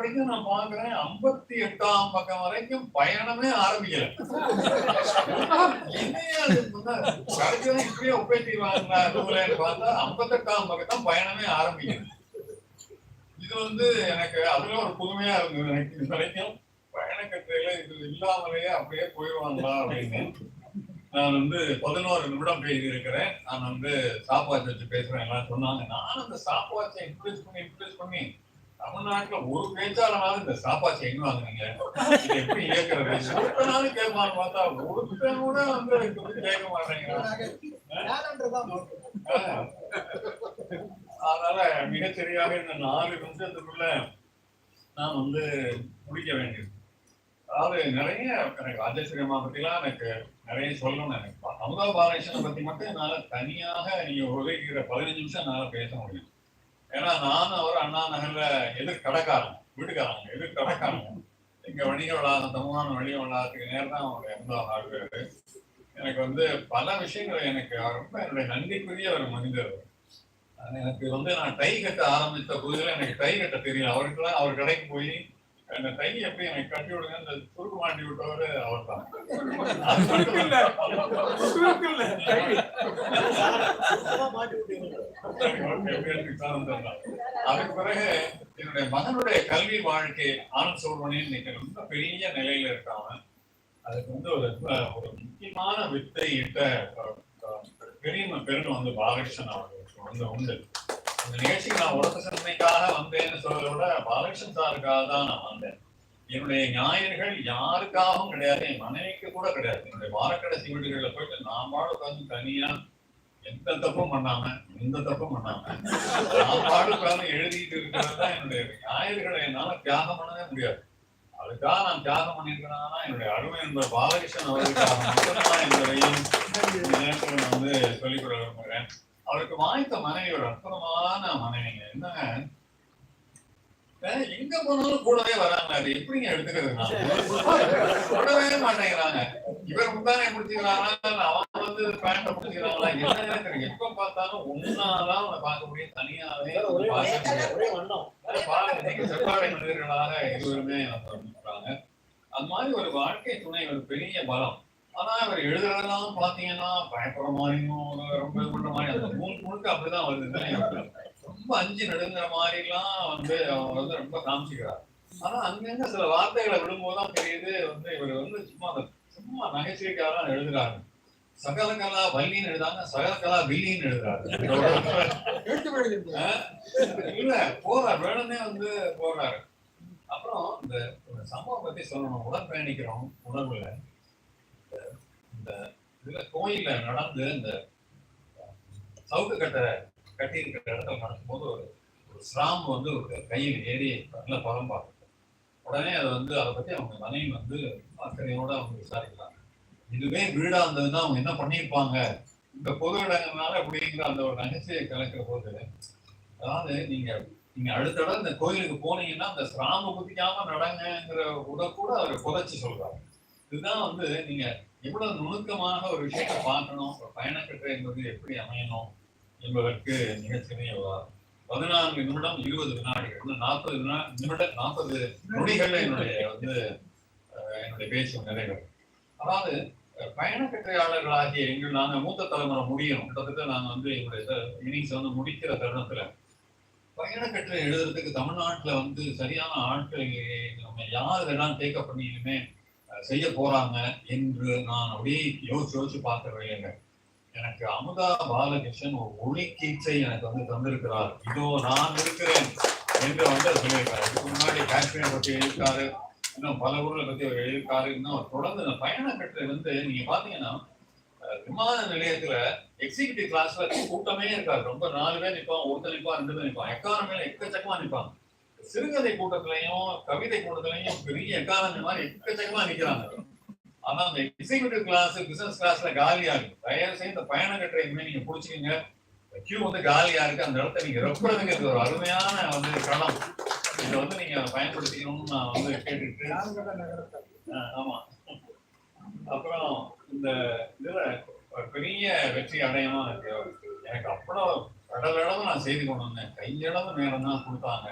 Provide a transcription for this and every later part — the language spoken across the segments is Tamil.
வரைக்கும் நான் பாக்குறேன் ஐம்பத்தி எட்டாம் பக்கம் வரைக்கும் பயணமே ஆரம்பிக்கல. என்னையா கடைசியில இப்படியே ஒப்பேத்திடுவாங்களா நூலேன்னு பார்த்தா ஐம்பத்தெட்டாம் பக்கம் தான் பயணமே ஆரம்பிக்குது இது வந்து எனக்கு அதுல ஒரு புதுமையா இருந்தது. எனக்கு இது வரைக்கும் பயணக்கட்டையில இது இல்லாமலேயே அப்படியே போயிடுவாங்களா அப்படின்னு. நான் வந்து பதினோரு நிமிடம் பேசியிருக்கிறேன். நான் வந்து சாப்பாச்சு வச்சு பேசுறேன் எல்லாம் சொன்னாங்க. நான் அந்த சாப்பாச்சை இன்க்ரீஸ் பண்ணி இன்க்ரீஸ் பண்ணி தமிழ்நாட்டுல ஒரு பேச்சாளனாலும் இந்த சாப்பாடு செய்யணும் வாங்குறீங்க? எப்படி கேட்கறது ஒருத்தனாலும் கேட்பான்னு பார்த்தா ஒருத்தன் கூட வந்து கேட்க மாட்டேங்கிறான். அதனால மிகச்சரியாக இந்த நாலு நிமிஷத்துக்குள்ள நான் வந்து முடிக்க வேண்டியது. அதாவது நிறைய எனக்கு ராஜேஸ்வரியம்மா பத்திலாம் எனக்கு நிறைய சொல்லணும் எனக்கு. அமுதா பாலகிருஷ்ணனை பத்தி மட்டும் என்னால தனியாக நீங்க உதவிக்கிற பதினஞ்சு நிமிஷம் என்னால பேச முடியும். ஏன்னா நானும் அவர் அண்ணா நகர்ல எதிர் கடைக்காரன் வீட்டுக்காரங்க எதிர் கடைக்காரங்க இங்க வணிக வளாகம் தமிழ்நாடு வணிக வளாகத்துக்கு நேரம் தான் அவங்க எந்த ஆடுவாரு எனக்கு வந்து பல விஷயங்கள் எனக்கு ரொம்ப என்னுடைய நன்றிக்குரிய ஒரு மனிதர். எனக்கு வந்து நான் டை கட்ட ஆரம்பித்த புதுல எனக்கு டை கட்ட தெரியல அவருக்கெல்லாம் அவர் கடைக்கு போய் அந்த டை எப்படி எனக்கு கட்டி விடுங்க? அந்த சுருக்கு மாட்டி விட்டவர் அவர் தான். அதுக்கு பிறகு என்னுடைய மகனுடைய கல்வி வாழ்க்கை ஆனந்த் சோழ்வனின் இன்னைக்கு ரொம்ப பெரிய நிலையில இருக்காங்க அதுக்கு வந்து ஒரு ஒரு முக்கியமான வித்தை இட்ட பெரிய பெருமை வந்து பாலகிருஷ்ணன் அவர்களுக்கு வந்து உண்டு. நிகழ்ச்சிக்கு நான் உடம்பு சிந்தனைக்காக வந்தேன்னு சொல்றத விட பாலகிருஷ்ணன் சாருக்காக தான் நான் வந்தேன். என்னுடைய ஞாயிறுகள் யாருக்காகவும் கிடையாது என் மனைவிக்கு கூட கிடையாது. என்னுடைய வாரக்கடைசி வீடுகளில் போயிட்டு நான் பாட உட்காந்து தனியா எந்த தப்பும் பண்ணாம எந்த தப்பும் பண்ணாம நான் பாடு உட்காந்து எழுதிட்டு இருக்கிறது தான் என்னுடைய ஞாயிறுகளை என்னால தியாகம் பண்ணவே முடியாது. அதுக்காக நான் தியாகம் பண்ணியிருக்கிறேன்னா என்னுடைய அருமை என்பவர் பாலகிருஷ்ணன் அவர்களுக்காக மட்டும்தான் என்பதையும் வந்து சொல்லிக் கொள்ள விரும்புகிறேன். அவருக்கு வாய்த்த மனைவி ஒரு அற்புதமான மனைவிங்க. என்னங்க? அஹ் எங்க போனாலும் கூடவே வராங்க. அது எப்படிங்க எடுத்துக்கிறது கூடவே மாட்டேங்கிறாங்க. இவர் முந்தானே பிடிச்சிக்கிறாங்களா அவன் வந்து பேண்ட பிடிச்சிக்கிறாங்களா என்ன எனக்கு எப்ப பார்த்தாலும் ஒன்னாதான் அவனை பார்க்க முடியும் தனியாவே. பாருங்க, நீங்க செவ்வாழை மனிதர்களாக இருவருமே சொல்றாங்க அது மாதிரி ஒரு வாழ்க்கை துணை ஒரு பெரிய பலம். ஆனா அவர் எழுதுறதெல்லாம் பாத்தீங்கன்னா பயப்படுற மாதிரியும் ரொம்ப இது பண்ற மாதிரி அந்த மூணு முழுக்க அப்படிதான் வருது ரொம்ப அஞ்சு நடுங்கிற மாதிரி எல்லாம் வந்து அவர் வந்து ரொம்ப காமிச்சுக்கிறார். ஆனா அங்கங்க சில வார்த்தைகளை விடும்போதுதான் தெரியுது வந்து இவர் வந்து சும்மா சும்மா நகைச்சுவைக்காக எழுதுறாரு. சகல கலா வல்லின்னு எழுதாங்க சகல கலா வில்லின்னு எழுதுறாரு. இல்ல போறார் வேணும்னே வந்து போறாரு. அப்புறம் இந்த சம்பவம் பத்தி சொல்லணும். உடற்பயணிக்கிறோம் உணர்வுல. இந்த இதுல கோயில்ல நடந்து இந்த சவுக்கு கட்டை கட்டி இருக்கிற இடத்துல நடக்கும்போது ஒரு ஒரு ஸ்ராம்பு வந்து ஒரு கையில் ஏறி நல்ல பலம் உடனே அதை வந்து அதை பத்தி அவங்க மனைவி வந்து அக்கறையோட அவங்க விசாரிக்கிறாங்க. இதுவே வீடா இருந்ததுன்னா அவங்க என்ன பண்ணியிருப்பாங்க? இந்த பொது இடங்கள்னால அப்படிங்கிற அந்த ஒரு நகைச்சுவையை கலக்கிற போது அதாவது நீங்க நீங்க அடுத்த தடவை இந்த கோயிலுக்கு போனீங்கன்னா அந்த சிராம குதிக்காம நடங்கங்கிற உட கூட அவர் புதைச்சு சொல்கிறாங்க இதுதான் வந்து நீங்க எவ்வளவு நுணுக்கமாக ஒரு விஷயத்தை பார்க்கணும் ஒரு பயணக்கட்டு என்பது எப்படி அமையணும் என்பதற்கு மிகச்சிறிய பதினான்கு நிமிடம் இருபது வினாடிகள் நாற்பது நிமிடம் நாற்பது நொடிகள் என்னுடைய வந்து என்னுடைய பேச்சு நிறைவேறும். அதாவது பயணக்கட்டுரையாளர்களாகிய எங்கள் நாங்க மூத்த தலைமுறை முடியும் கிட்டத்தட்ட நாங்க வந்து எங்களுடைய இன்னிங்ஸ் வந்து முடிக்கிற தருணத்துல. பயணக்கட்டுரை எழுதுறதுக்கு தமிழ்நாட்டுல வந்து சரியான ஆட்கள் நம்ம யார் இதெல்லாம் டேக்கப் பண்ணியுமே செய்ய போறாங்க என்று நான் அப்படியே யோசிச்சு யோசிச்சு பார்த்த வேலைங்க எனக்கு அமுதா பாலகிருஷ்ணன் ஒரு ஒளி கீச்சை எனக்கு வந்து தந்திருக்கிறார். இதோ நான் இருக்கிறேன் என்று வந்து அவர் சொல்லியிருக்காரு. இதுக்கு முன்னாடி காஷ்மீரை பற்றி எழுதியிருக்காரு இன்னும் பல ஊர்களை பற்றி அவர் எழுதியிருக்காரு இன்னும் அவர் தொடர்ந்து இந்த பயணக்கட்டுரை வந்து நீங்க பாத்தீங்கன்னா விமான நிலையத்துல எக்ஸிகியூட்டிவ் கிளாஸ்ல கூட்டமே இருக்காரு. ரொம்ப நாலு பேர் நிற்பான் ஒருத்தர் நிற்பான் ரெண்டு பேர் நிற்பான் எக்கானமில எக்கச்சக்கமா நிற்பான் சிறுகதை கூட்டத்திலையும் கவிதை கூட்டத்திலையும் பெரிய எக்கானமி மாதிரி எக்கச்சக்கமா நிக்கிறாங்க. ஆனா அந்த எக்ஸிகியூட்டிவ் கிளாஸ் பிசினஸ் கிளாஸ்ல காலியா இருக்கு தயவு செய்து இந்த பயண கட்டுரை நீங்க புடிச்சுக்கீங்க. கியூ வந்து காலியா இருக்கு. அந்த இடத்த நீங்க ரெப்புறதுக்கு இது ஒரு அருமையான வந்து களம். இதை வந்து நீங்க பயன்படுத்திக்கணும்னு நான் வந்து கேட்டுட்டு ஆமா. அப்புறம் இந்த இதுல பெரிய வெற்றி அடையணும் எனக்கு எனக்கு அவ்வளோ கடலளவு நான் செய்து கொண்டு வந்தேன். கையளவு நேரம் தான் கொடுத்தாங்க.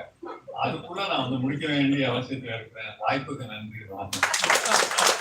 அதுக்குள்ள நான் வந்து முடிக்க வேண்டிய அவசியத்துல இருக்கிறேன். வாய்ப்புக்கு நன்றி வணக்கம்.